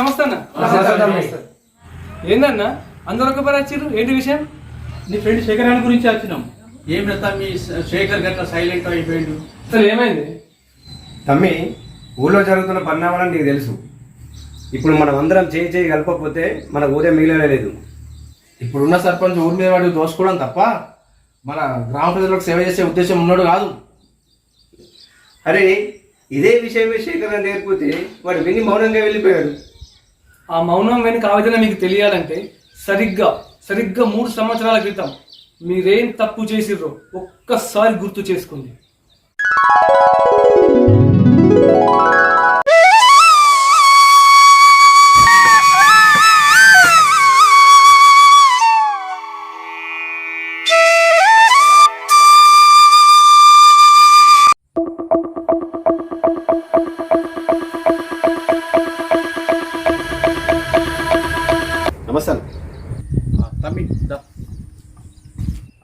అమ్మేస్తారు ఏందన్నా? అందరూ ఒక పని వచ్చిర్రు? ఏంటి విషయం? నీ ఫ్రెండ్ శేఖర్ అని గురించి వచ్చినాం. ఏం రతా మీ శేఖర్ గట్ల సైలెంట్ అయిపోయిండు. అసలు ఏమైంది? తమ్మి ఊళ్ళో జరుగుతున్న పరిణామాలను నీకు తెలుసు. ఇప్పుడు మనం అందరం చేయి చేయి కలపకపోతే మన ఊరే మిగిలనే లేదు. ఇప్పుడున్న సర్పంచ్ ఊరి మీద వాడికి దోసుకోవడం తప్ప మన గ్రామ ప్రజలకు సేవ చేసే ఉద్దేశం ఉన్నాడు కాదు. అరే ఇదే విషయమే శేఖర్ అని లేకపోతే వాడు విని మౌనంగా వెళ్ళిపోయాడు. ఆ మౌనం వెనుక ఆవేదన మీకు తెలియాలంటే సరిగ్గా సరిగ్గా మూడు సంవత్సరాల క్రితం మీరేం తప్పు చేసిర్రో ఒక్కసారి గుర్తు చేసుకోండి.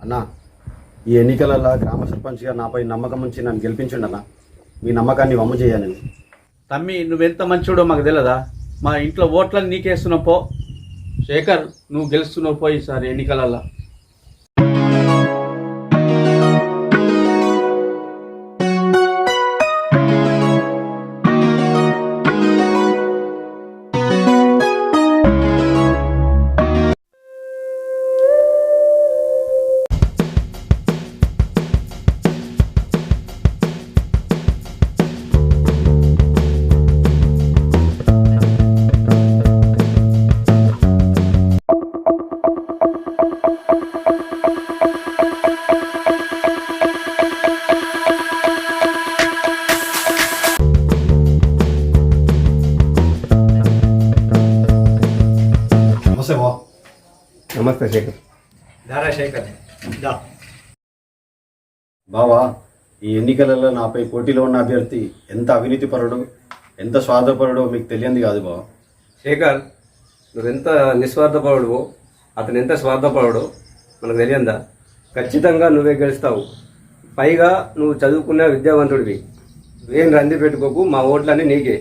అన్న ఈ ఎన్నికలలో గ్రామ సర్పంచ్గా నాపై నమ్మకం ఉంచి నన్ను గెలిపించండి అన్న. మీ నమ్మకాన్ని వమ్ము చేయాలని తమ్మి నువ్వెంత మంచివాడో మాకు తెలియదా మా ఇంట్లో ఓట్లను నీకేస్తున్నావు పో. శేఖర్ నువ్వు గెలుస్తున్నావు పో ఈసారి ఎన్నికలలో నమస్తే శేఖర్. దారా శేఖర్ దా. బావా ఈ ఎన్నికలలో నాపై పోటీలో ఉన్న అభ్యర్థి ఎంత అవినీతిపరుడు ఎంత స్వార్థపరుడో మీకు తెలియంది కాదు బావా. శేఖర్ నువ్వెంత నిస్వార్థపరుడు అతను ఎంత స్వార్థపరుడు మనకు తెలియందా? ఖచ్చితంగా నువ్వే గెలుస్తావు. పైగా నువ్వు చదువుకున్న విద్యావంతుడివి. ఏం రంది పెట్టుకోకు మా ఓట్లన్నీ నీకే.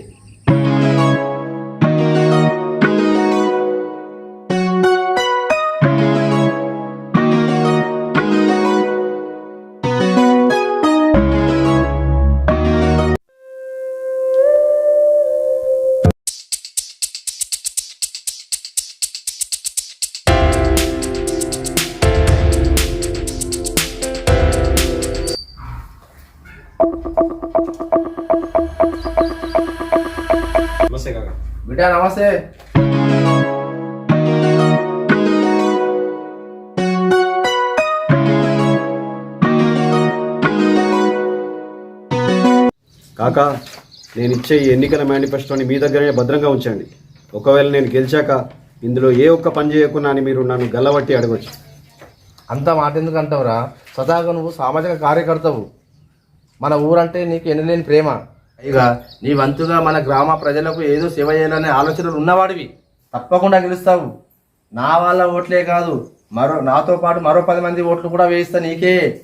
బిడ్డ నమస్తే కాక నేను ఇచ్చే ఈ ఎన్నికల మేనిఫెస్టోని మీ దగ్గరనే భద్రంగా ఉంచండి. ఒకవేళ నేను గెలిచాక ఇందులో ఏ ఒక్క పని చేయకున్నా అని మీరు నన్ను గల్లబట్టి అడగొచ్చు. అంత మాట ఎందుకు అంటావురా? సదాగా నువ్వు సామాజిక కార్యకర్తవు. మన ఊరంటే నీకు ఎనలేని ప్రేమ. ఇక నీ వంతుగా మన గ్రామ ప్రజలకు ఏదో సేవ చేయాలనే ఆలోచనలు ఉన్నవాడివి. తప్పకుండా గెలుస్తావు. నా వాళ్ళ ఓట్లే కాదు. మరో నాతో పాటు మరో పది మంది ఓట్లు కూడా వేయిస్తా నీకే.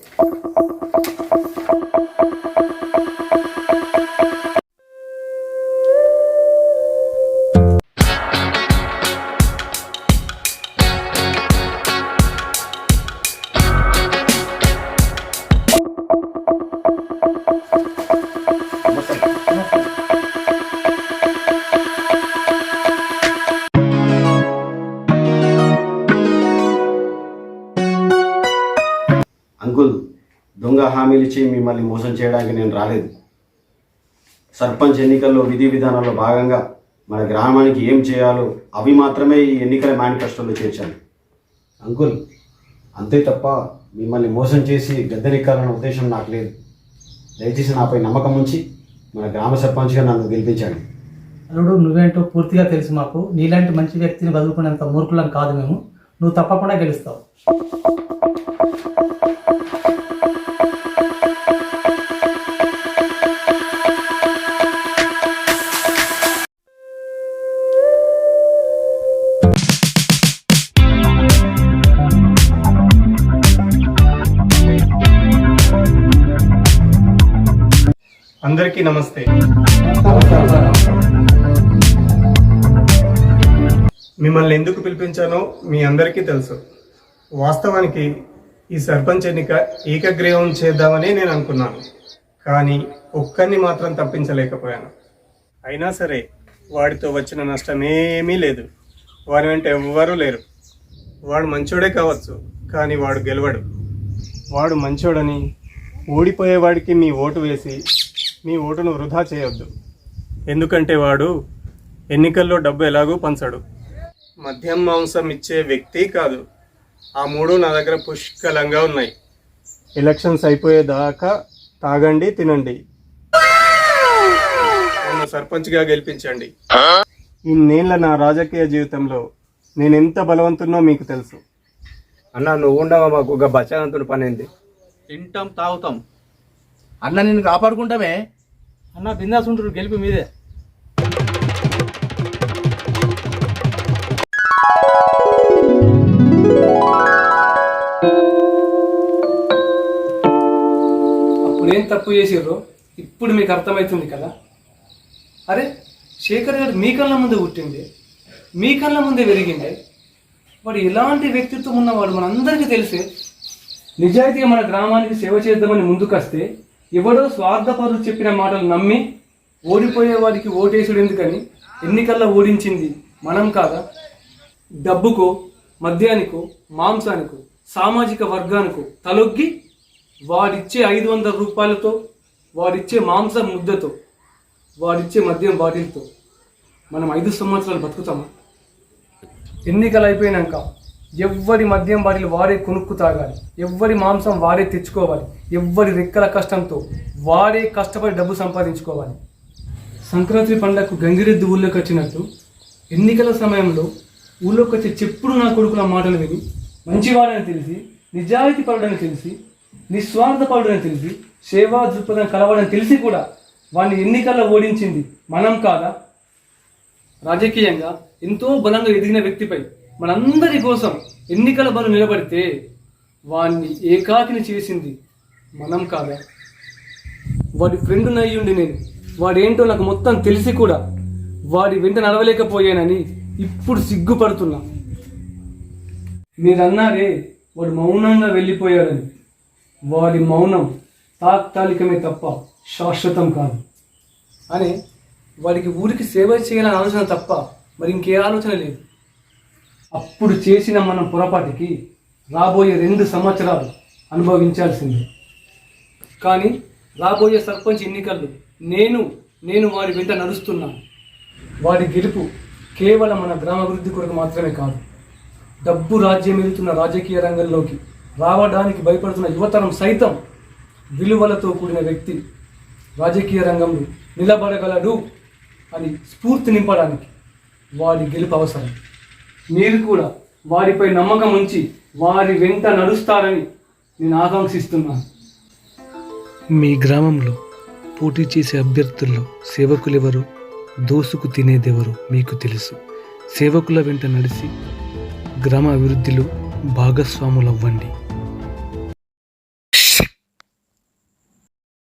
దొంగ హామీలు ఇచ్చి మిమ్మల్ని మోసం చేయడానికి నేను రాలేదు. సర్పంచ్ ఎన్నికల్లో విధి విధానాల్లో భాగంగా మన గ్రామానికి ఏం చేయాలో అవి మాత్రమే ఈ ఎన్నికల మేనిఫెస్టోలో చేర్చాను. అంకుల్ అంతే తప్ప మిమ్మల్ని మోసం చేసి గద్దెనెక్కాలన్న ఉద్దేశం నాకు లేదు. దయచేసి నాపై నమ్మకం ఉంచి మన గ్రామ సర్పంచ్గా నన్ను గెలిపించండి. అల్లుడు నువ్వేంటో పూర్తిగా తెలుసు మాకు. నీలాంటి మంచి వ్యక్తిని వదులుకునేంత మూర్ఖులం కాదు మేము. నువ్వు తప్పకుండా గెలుస్తావు. అందరికీ నమస్తే. మిమ్మల్ని ఎందుకు పిలిపించానో మీ అందరికీ తెలుసు. వాస్తవానికి ఈ సర్పంచ్ ఎన్నిక ఏకగ్రీవం చేద్దామని నేను అనుకున్నాను. కానీ ఒక్కరిని మాత్రం తప్పించలేకపోయాను. అయినా సరే వాడితో వచ్చిన నష్టం ఏమీ లేదు. వారి వెంట ఎవ్వరూ లేరు. వాడు మంచోడే కావచ్చు కానీ వాడు గెలవడు. వాడు మంచోడని ఓడిపోయేవాడికి మీ ఓటు వేసి మీ ఓటును వృధా చేయొద్దు. ఎందుకంటే వాడు ఎన్నికల్లో డబ్బు ఎలాగూ పంచడు. మద్యం మాంసం ఇచ్చే వ్యక్తి కాదు. ఆ మూడు నా దగ్గర పుష్కలంగా ఉన్నాయి. ఎలక్షన్స్ అయిపోయేదాకా తాగండి తినండి. నన్ను సర్పంచ్గా గెలిపించండి. ఇన్నేళ్ళ నా రాజకీయ జీవితంలో నేను ఎంత బలవంతున్నో మీకు తెలుసు. అన్న నువ్వు ఉండవా మాకు? ఒక బచ్చానంతుని పని ఏంది? తింటాం తాగుతాం. అన్న నిన్ను కాపాడుకుంటామే. అన్న బిందాస్ ఉంటారు గెలుపు మీదే. అప్పుడు ఏం తప్పు చేసిర్రో ఇప్పుడు మీకు అర్థమవుతుంది కదా? అరే శేఖర్ గారు మీ కళ్ళ ముందే పుట్టిండే మీ కళ్ళ ముందే పెరిగిండే వాడు ఎలాంటి వ్యక్తిత్వం ఉన్నవాడు మనందరికీ తెలిసే నిజాయితీగా మన గ్రామానికి సేవ చేద్దామని ముందుకొస్తే ఎవడో స్వార్థపరులు చెప్పిన మాటలు నమ్మి ఓడిపోయే వారికి ఓటేసుడు ఎందుకని ఎన్నికల్లో ఓడించింది మనం కాదా? డబ్బుకో మద్యానికో మాంసానికో సామాజిక వర్గానికో తలొగ్గి వాడిచ్చే ఐదు వందల రూపాయలతో వాడిచ్చే మాంసం ముద్దతో వాడిచ్చే మద్యం బాటిల్తో మనం ఐదు సంవత్సరాలు బతుకుతామా? ఎన్నికలు అయిపోయినాక ఎవ్వరి మద్యం బాటిల్ వారే కొనుక్కు తాగాలి. ఎవ్వరి మాంసం వారే తెచ్చుకోవాలి. ఎవ్వరి రెక్కల కష్టంతో వారే కష్టపడి డబ్బు సంపాదించుకోవాలి. సంక్రాంతి పండగకు గంగిరెద్దు ఊళ్ళోకి వచ్చినట్టు ఎన్నికల సమయంలో ఊళ్ళోకి వచ్చి చెప్పుడు నా కొడుకుల మాటలు విని మంచివాడని తెలిసి నిజాయితీ పరుడని తెలిసి నిస్వార్థపరుడని తెలిసి సేవా దృక్పథం కలవడని తెలిసి కూడా వాడిని ఎన్నికల్లో ఓడించింది మనం కాదా? రాజకీయంగా ఎంతో బలంగా ఎదిగిన వ్యక్తిపై మనందరి కోసం ఎన్నికల బలు నిలబడితే వాణ్ణి ఏకాకిని చేసింది మనం కాదా? వాడి ఫ్రెండ్ నయ్యుండి నేను. వాడేంటో నాకు మొత్తం తెలిసి కూడా వాడి వెంట నడవలేకపోయానని ఇప్పుడు సిగ్గుపడుతున్నా. మీరన్నారే వాడు మౌనంగా వెళ్ళిపోయాడని. వాడి మౌనం తాత్కాలికమే తప్ప శాశ్వతం కాదు. అని వాడికి ఊరికి సేవ చేయాలని ఆలోచన తప్ప మరి ఇంకే ఆలోచన లేదు. అప్పుడు చేసిన మనం పొరపాటికి రాబోయే రెండు సంవత్సరాలు అనుభవించాల్సిందే. కానీ రాబోయే సర్పంచ్ ఎన్నికల్లో నేను నేను వారి వెంట నడుస్తున్నాను. వారి గెలుపు కేవలం మన గ్రామాభివృద్ధి కొరకు మాత్రమే కాదు డబ్బు రాజ్యం ఎదుగుతున్న రాజకీయ రంగంలోకి రావడానికి భయపడుతున్న యువతరం సైతం విలువలతో కూడిన వ్యక్తి రాజకీయ రంగంలో నిలబడగలడు అని స్ఫూర్తి నింపడానికి వారి గెలుపు అవసరం. మీరు కూడా వారిపై నమ్మకం ఉంచి వారి వెంట నడుస్తారని నేను ఆకాంక్షిస్తున్నాను. మీ గ్రామంలో పోటీ చేసే అభ్యర్థుల్లో సేవకులెవరు? దోసుకు తినేదెవరు? మీకు తెలుసు. సేవకుల వెంట నడిచి గ్రామ అభివృద్ధిలో భాగస్వాములవ్వండి.